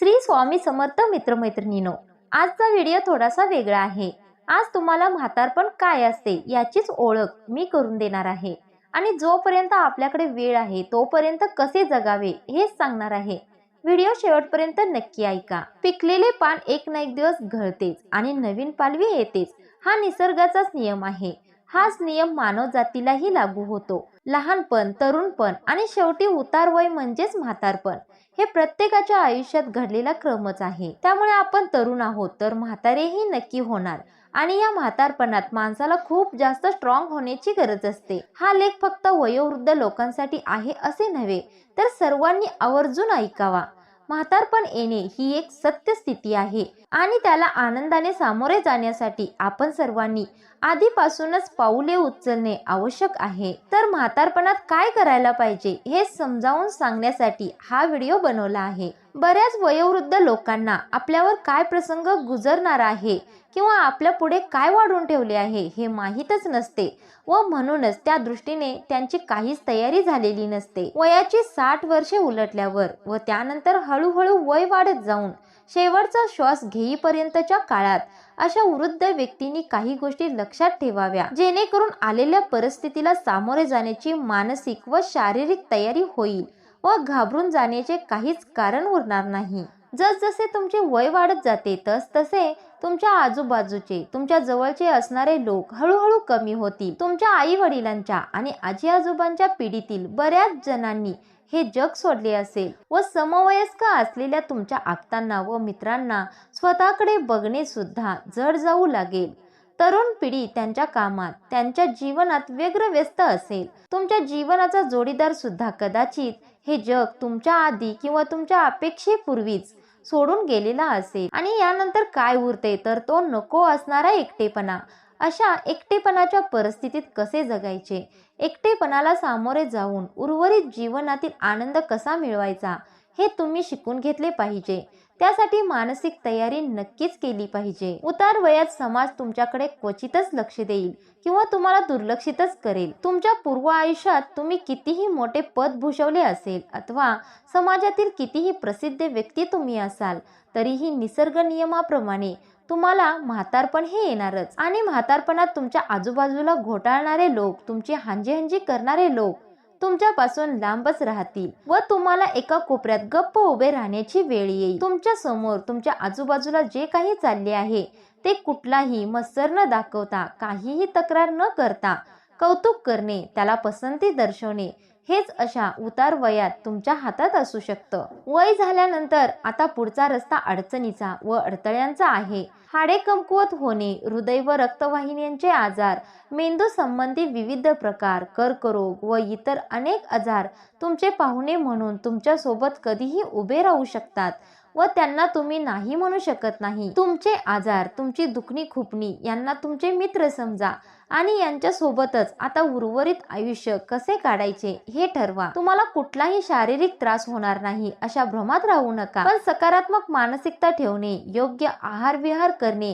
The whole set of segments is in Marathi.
श्री स्वामी समर्थ मित्रमैत्रिणीनो आजचा व्हिडिओ थोडासा वेगळा आहे. आज तुम्हाला म्हातारपण काय असते याचीच ओळख मी करून देणार आहे. आणि जोपर्यंत आपल्याकडे वेळ आहे तोपर्यंत कसे जगावे हेच सांगणार आहे. व्हिडिओ शेवटपर्यंत नक्की ऐका. पिकलेले पान एक ना एक दिवस घळतेच आणि नवीन पालवी येतेच. हा निसर्गाचाच नियम आहे. हाच नियम मानव जातीलाही लागू होतो. लहानपण तरुणपण आणि शेवटी उतार वय म्हणजेच म्हातारपण हे प्रत्येकाच्या आयुष्यात घडलेला क्रमच आहे. त्यामुळे आपण तरुण आहोत तर म्हातारेही नक्की होणार आणि या म्हातारपणात माणसाला खूप जास्त स्ट्रॉंग होण्याची गरज असते. हा लेख फक्त वयोवृद्ध लोकांसाठी आहे असे नव्हे तर सर्वांनी आवर्जून ऐकावा. म्हातारपण येणे ही एक सत्य स्थिती आहे आणि त्याला आनंदाने सामोरे जाण्यासाठी आपण सर्वांनी आधीपासूनच पाऊले उचलणे आवश्यक आहे. तर म्हातारपणात काय करायला पाहिजे हे समजावून सांगण्यासाठी हा व्हिडिओ बनवला आहे. बऱ्याच वयोवृद्ध लोकांना आपल्यावर काय प्रसंग गुजरणार आहे किंवा आपल्या पुढे काय वाढून ठेवले आहे हे माहीतच नसते व म्हणूनच त्या दृष्टीने त्यांची काहीच तयारी झालेली नसते. वयाची साठ वर्षे उलटल्यावर व त्यानंतर हळूहळू वय वाढत जाऊन शेवटचा श्वास घेईपर्यंतच्या काळात अशा वृद्ध व्यक्तींनी काही गोष्टी लक्षात ठेवाव्या. जेणेकरून आलेल्या परिस्थितीला सामोरे जाण्याची मानसिक व शारीरिक तयारी होईल व घाबरून जाण्याचे काहीच कारण उरणार नाही. जसजसे तुमचे वय वाढत जाते तस तसे तुमच्या आजूबाजूचे तुमच्या जवळचे असणारे लोक हळूहळू कमी होतील. तुमच्या आई वडिलांच्या आणि आजी आजोबांच्या पिढीतील बऱ्याच जणांनी हे जग सोडले असेल व समवयस्क असलेल्या तुमच्या आप्तांना व मित्रांना स्वतःकडे बघणे सुद्धा जड जाऊ लागेल. तरुण पिढी त्यांच्या कामात त्यांच्या जीवनात व्यग्र व्यस्त असेल. तुमच्या जीवनाचा जोडीदार सुद्धा कदाचित हे जग तुमच्या आधी किंवा तुमच्या अपेक्षेपूर्वीच सोडून गेलेला असेल. आणि यानंतर काय उरते तर तो नको असणारा एकटेपणा. अशा एकटेपणाच्या परिस्थितीत कसे जगायचे? एकटेपणाला सामोरे जाऊन उर्वरित जीवनातील आनंद कसा मिळवायचा? हे तुम्ही शिकून घेतले पाहिजे. त्यासाठी मानसिक तयारी नक्कीच केली पाहिजे. उतार वयात समाज तुमच्याकडे क्वचितच लक्ष देईल किंवा तुम्हाला दुर्लक्षितच करेल. तुमच्या पूर्व आयुष्यात तुम्ही कितीही मोठे पद भूषवले असेल अथवा समाजातील कितीही प्रसिद्ध व्यक्ती तुम्ही असाल तरीही निसर्ग नियमाप्रमाणे तुम्हाला म्हातारपण हे येणारच. आणि म्हातारपणात तुमच्या आजूबाजूला घोटाळणारे लोक तुमची हांजी करणारे लोक तुमच्यापासून लांबच राहतील व तुम्हाला एका कोपऱ्यात गप्प उभे राहण्याची वेळ येईल. तुमच्यासमोर तुमच्या आजूबाजूला जे काही चालले आहे ते कुठलाही मत्सर न दाखवता काहीही तक्रार न करता कौतुक करणे त्याला पसंती दर्शवणे हेच अशा उतार वयात तुमच्या हातात असू शकतं. वय झाल्यानंतर आता पुढचा रस्ता अडचणीचा व अडथळ्यांचा आहे. हाडे कमकुवत होणे हृदय व रक्तवाहिन्यांचे आजार मेंदू संबंधी विविध प्रकार कर्करोग व इतर अनेक आजार तुमचे पाहुणे म्हणून तुमच्यासोबत कधीही उभे राहू शकतात. व त्यांना तुम्ही नाही म्हणू शकत नाही. तुमचे आजार तुमची दुखणी खुपणी यांना तुमचे मित्र समजा आणि यांच्या सोबतच आता उर्वरित आयुष्य कसे काढायचे हे ठरवा. तुम्हाला कुठलाही शारीरिक त्रास होणार नाही अशा भ्रमात राहू नका. पण सकारात्मक मानसिकता ठेवणे योग्य आहार विहार करणे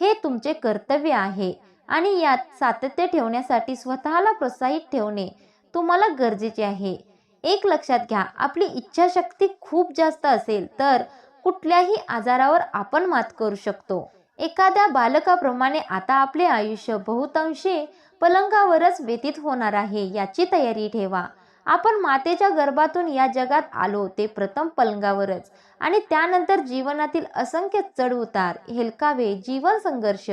हे तुमचे कर्तव्य आहे आणि यात सातत्य ठेवण्यासाठी स्वतःला प्रोत्साहित ठेवणे तुम्हाला गरजेचे आहे. एक लक्षात घ्या आपली इच्छाशक्ती खूप जास्त असेल तर कुठल्याही आजारावर आपण मात करू शकतो. एखाद्या बालकाप्रमाणे आता आपले आयुष्य बहुतांशी पलंगावरच व्यतीत होणार आहे याची तयारी ठेवा. आपण मातेच्या गर्भातून या जगात आलो ते प्रथम पलंगावरच आणि त्यानंतर जीवनातील असंख्य चढउतार हेलकावे जीवन संघर्ष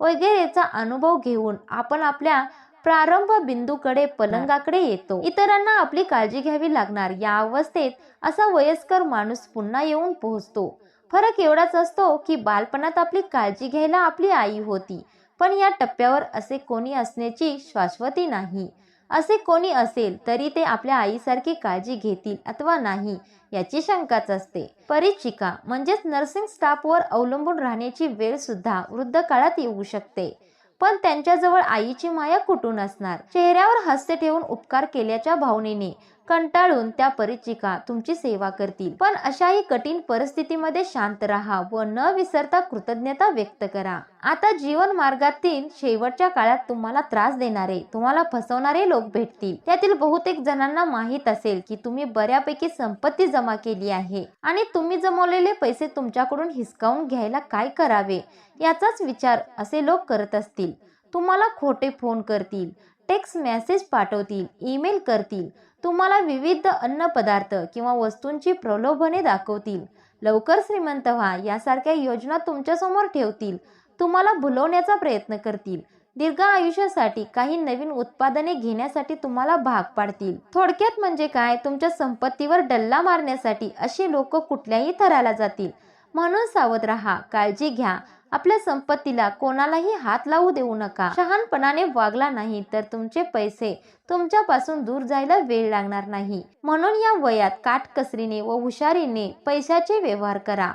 वगैरेचा अनुभव घेऊन आपण आपल्या प्रारंभ बिंदूकडे पलंगाकडे येतो. इतरांना आपली काळजी घ्यावी लागणार. या अवस्थेत असा वयस्कर माणूस पुन्हा येऊन पोहोचतो. फरक एवढाच असतो की बालपणात आपली काळजी घ्यायला आपली आई होती. पण या टप्प्यावर असे कोणी असण्याची शाश्वती नाही. असे कोणी असेल तरी ते आपल्या आईसारखी काळजी घेतील अथवा नाही याची शंकाच असते. परिचिका म्हणजेच नर्सिंग स्टाफवर अवलंबून राहण्याची वेळ सुद्धा वृद्ध काळात येऊ शकते. पण त्यांच्याजवळ आईची माया कुठून असणार? चेहऱ्यावर हास्य ठेवून उपकार केल्याच्या भावनेने कंटाळून त्या परिचिका तुमची सेवा करतील. पण अशाही कठीण परिस्थितीमध्ये शांत राहा व न विसरता कृतज्ञता व्यक्त करा. आता जीवन मार्गातील शेवटच्या काळात तुम्हाला त्रास देणारे तुम्हाला फसवणारे लोक भेटतील. त्यातील बहुतेक जणांना माहीत असेल की तुम्ही बऱ्यापैकी संपत्ती जमा केली आहे आणि तुम्ही जमवलेले पैसे तुमच्याकडून हिसकावून घ्यायला काय करावे याचाच विचार असे लोक करत असतील. तुम्हाला खोटे फोन करतील. टेक्स्ट मेसेज पाठवतील ईमेल करतील तुम्हाला विविध अन्नपदार्थ किंवा वस्तूंची प्रलोभने दाखवतील. लवकर श्रीमंत व्हा यासारख्या योजना तुमच्यासमोर ठेवतील. तुम्हाला भुलवण्याचा प्रयत्न करतील. दीर्घ आयुष्यासाठी काही नवीन उत्पादने घेण्यासाठी तुम्हाला भाग पाडतील. थोडक्यात म्हणजे काय? तुमच्या संपत्तीवर डल्ला मारण्यासाठी अशी लोक कुठल्याही थराला जातील. म्हणून सावध राहा काळजी घ्या. आपल्या संपत्तीला कोणालाही हात लावू देऊ नका. शहानपणाने वागला नाही तर तुमचे पैसे तुमच्यापासून दूर जायला वेळ लागणार नाही. म्हणून या वयात काटकसरीने व हुशारीने पैशाचे व्यवहार करा.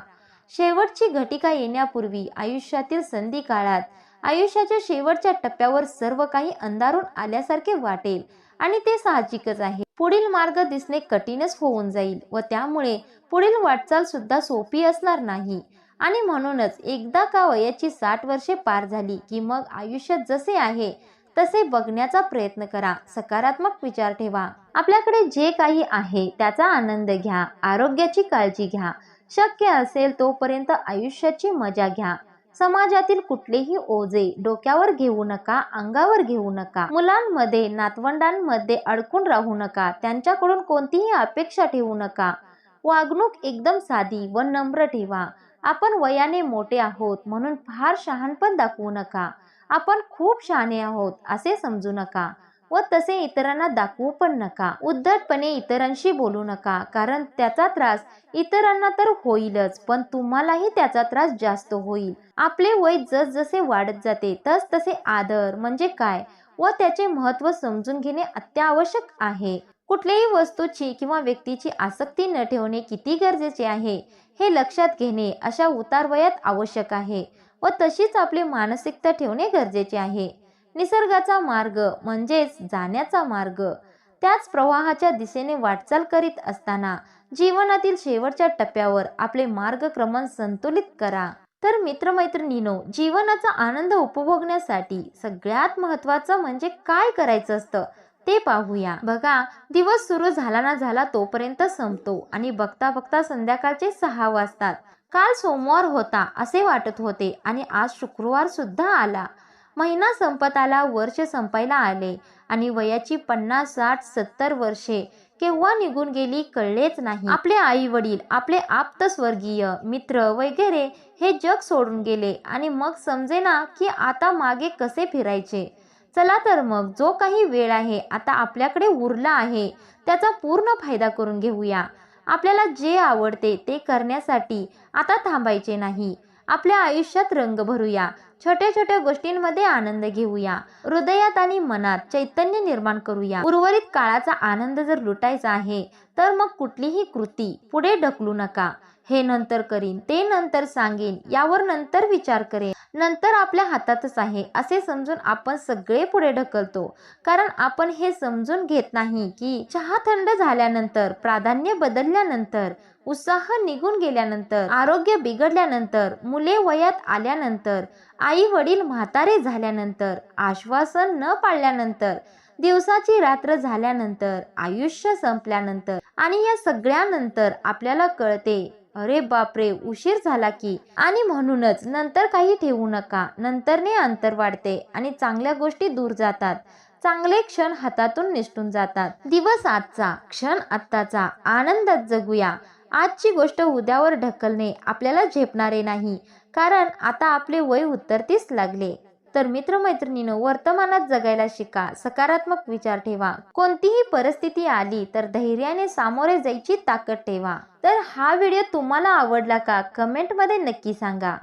शेवटची घटिका येण्यापूर्वी आयुष्यातील संधी काळात आयुष्याच्या शेवटच्या टप्प्यावर सर्व काही अंधारून आल्यासारखे वाटेल आणि ते साहजिकच आहे. पुढील मार्ग दिसणे कठीणच होऊन जाईल व त्यामुळे पुढील वाटचाल सुद्धा सोपी असणार नाही. आणि म्हणूनच एकदा का वयाची साठ वर्षे पार झाली की मग आयुष्य जसे आहे तसे बघण्याचा प्रयत्न करा. सकारात्मक विचार ठेवा. आपल्याकडे जे काही आहे त्याचा आनंद घ्या. आरोग्याची काळजी घ्या. शक्य असेल तोपर्यंत आयुष्याची मजा घ्या. समाजातील कुठलेही ओझे डोक्यावर घेऊ नका अंगावर घेऊ नका. मुलांमध्ये नातवंडांमध्ये अडकून राहू नका. त्यांच्याकडून कोणतीही अपेक्षा ठेवू नका. वागणूक एकदम साधी व नम्र ठेवा. आपण वयाने मोठे आहोत म्हणून फार शहाणपण दाखवू नका. आपण खूप शहाणे आहोत असे समजू नका व तसे इतरांना दाखवू पण नका. उद्धटपणे इतरांशी बोलू नका कारण त्याचा त्रास इतरांना तर होईलच पण तुम्हालाही त्याचा त्रास जास्त होईल. आपले वय जसजसे वाढत जाते तस तसे आदर म्हणजे काय व त्याचे महत्त्व समजून घेणे अत्यावश्यक आहे. कुठल्याही वस्तूची किंवा व्यक्तीची आसक्ती न ठेवणे किती गरजेचे आहे हे लक्षात घेणे अशा उतारवयात आवश्यक आहे व तशीच आपली मानसिकता ठेवणे गरजेचे आहे. निसर्गाचा मार्ग म्हणजेच जाण्याचा मार्ग. त्याच प्रवाहाच्या दिशेने वाटचाल करीत असताना जीवनातील शेवटच्या टप्प्यावर आपले मार्गक्रमण संतुलित करा. तर मित्रमैत्रिणीनो जीवनाचा आनंद उपभोगण्यासाठी सगळ्यात महत्वाचं म्हणजे काय करायचं असतं? ते पाहूया. बघा दिवस सुरू झाला ना झाला तोपर्यंत संपतो आणि बघता बघता संध्याकाळचे सहा वाजतात. काल सोमवार होता असे वाटत होते आणि आज शुक्रवार सुद्धा आला. महिना संपत आला वर्ष संपायला आले आणि वयाची पन्नास साठ सत्तर वर्षे केव्हा निघून गेली कळलेच नाही. आपले आई वडील आपले आप्त स्वर्गीय मित्र वगैरे हे जग सोडून गेले आणि मग समजेना की आता मागे कसे फिरायचे? चला तर मग जो काही वेळ आहे आता आपल्याकडे उरला आहे त्याचा पूर्ण फायदा करून घेऊया. आपल्याला जे आवडते ते करण्यासाठी आता थांबायचे नाही. आपल्या आयुष्यात रंग भरूया छोट्या छोट्या गोष्टींमध्ये आनंद घेऊया हृदयात आणि मनात चैतन्य निर्माण करूया. उर्वरित काळाचा आनंद जर लुटायचा आहे तर मग कुठलीही कृती पुढे ढकलू नका. हे नंतर करीन ते नंतर सांगेन यावर नंतर विचार करेन. नंतर आपल्या हातातच आहे असे समजून आपण सगळे पुढे ढकलतो. कारण आपण हे समजून घेत नाही की चहा थंड झाल्यानंतर प्राधान्य बदलल्यानंतर उत्साह निघून गेल्यानंतर आरोग्य बिघडल्यानंतर मुले वयात आल्यानंतर आई वडील म्हातारे झाल्यानंतर आश्वासन न पाळल्यानंतर दिवसाची रात्र झाल्यानंतर आयुष्य संपल्यानंतर आणि या सगळ्यानंतर आपल्याला कळते अरे बापरे उशीर झाला की. आणि म्हणूनच नंतर काही ठेवू नका. नंतरने अंतर वाढते आणि चांगल्या गोष्टी दूर जातात. चांगले क्षण हातातून निसटून जातात. दिवस आजचा क्षण आत्ताचा. आनंदात जगूया. आजची गोष्ट उद्यावर ढकलणे आपल्याला झेपणारे नाही. कारण आता आपले वय उत्तरतीस लागले. तर मित्रमैत्रिणीनं वर्तमानात जगायला शिका. सकारात्मक विचार ठेवा. कोणतीही परिस्थिती आली तर धैर्याने सामोरे जायची ताकद ठेवा. तर हा व्हिडिओ तुम्हाला आवडला का? कमेंटमध्ये नक्की सांगा.